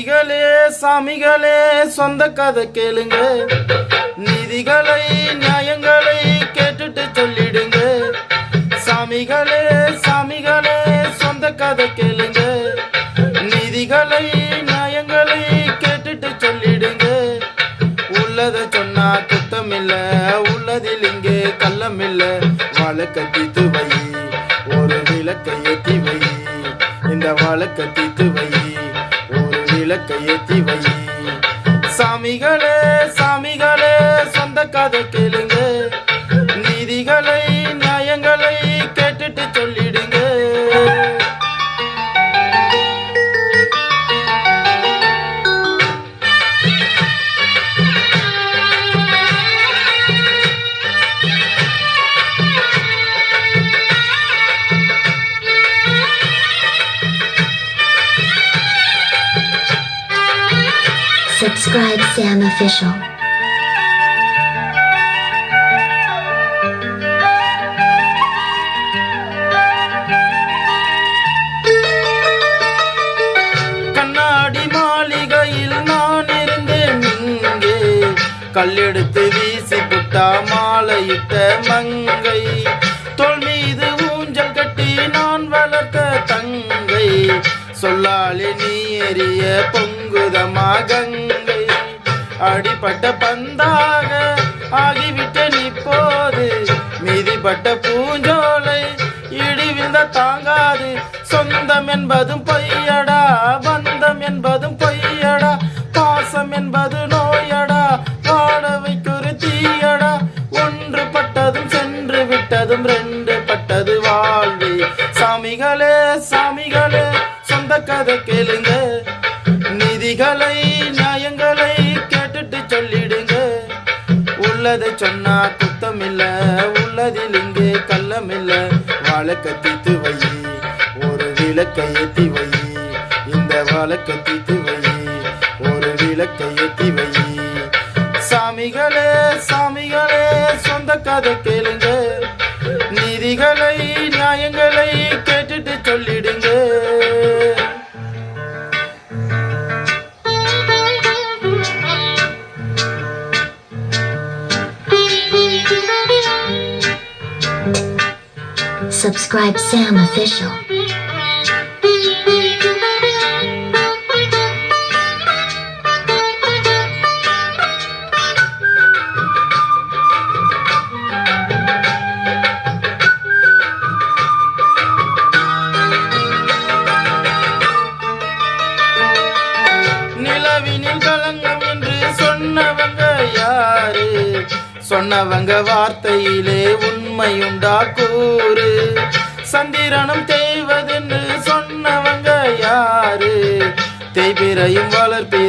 சாமிகளே சாமிகளே சொந்த கதை கேளுங்க. நீதிகளை நியாயங்களை கேட்டுட்டு சொல்லிடுங்க. சாமிகளே சாமிகளே சொந்த கதை கேளுங்க. நீதிகளை நியாயங்களை கேட்டுட்டு சொல்லிடுங்க. உள்ளத சொன்னா குத்தம் இல்ல உள்ளதில் இங்கே கள்ளம் இல்ல வழக்க தீத்து ஒரு விளக்கை ஏத்தி வை. இந்த வழக்கத்தி துவை விளக்கை ஏத்தி வை. சாமிகளே சாமிகளே சொந்த கதை கேளு. Subscribe Sam Official. கண்ணாடி மாளிகையில் நான் இருந்தேன் இங்கே. கல்லெடுத்து வீசி புட்டா மாலையிட்ட மங்கை. தோல் மீது ஊஞ்சல் கட்டி நான் வளர்த்த தங்கை. சொல்லாலே நீ எறிய பொங்குதமாக அடிப்பட்ட பந்தாக ஆகிவிட்ட இப்போது. மீதிப்பட்ட பூஞ்சோலை இடி விழுந்த தாங்காது. சொந்தம் என்பதும் பொய்யடா பந்தம் என்பதும் பொய்யடா பாசம் என்பது நோயடா வாட வைக்கொரு தீயடா. ஒன்று பட்டதும் சென்று விட்டதும் ரெண்டு பட்டது வாழ்வி. சாமிகளே சாமிகளே சொந்த கதை கேளுங்க. உள்ளதை சொன்னா குத்தமில்ல. உள்ளதில் இங்கே கள்ளமில்ல. வாழக்க தீத்து வை. ஒரு விளக்கை ஏத்தி வை. இந்த வாழக்க தீத்து வை. ஒரு விளக்கை ஏத்தி வை. சாமிகளே சாமிகளே சொந்த கதை கேளுங்க Subscribe Sam Official. என்று சொன்னவங்க யாரு சொன்னவங்க வார்த்தையிலே உண்மையுண்டா கூறு சந்திரனும் தேய்வதென்று சொன்னவங்க யாரு? தேய்பிரையும் வளர்ப்பி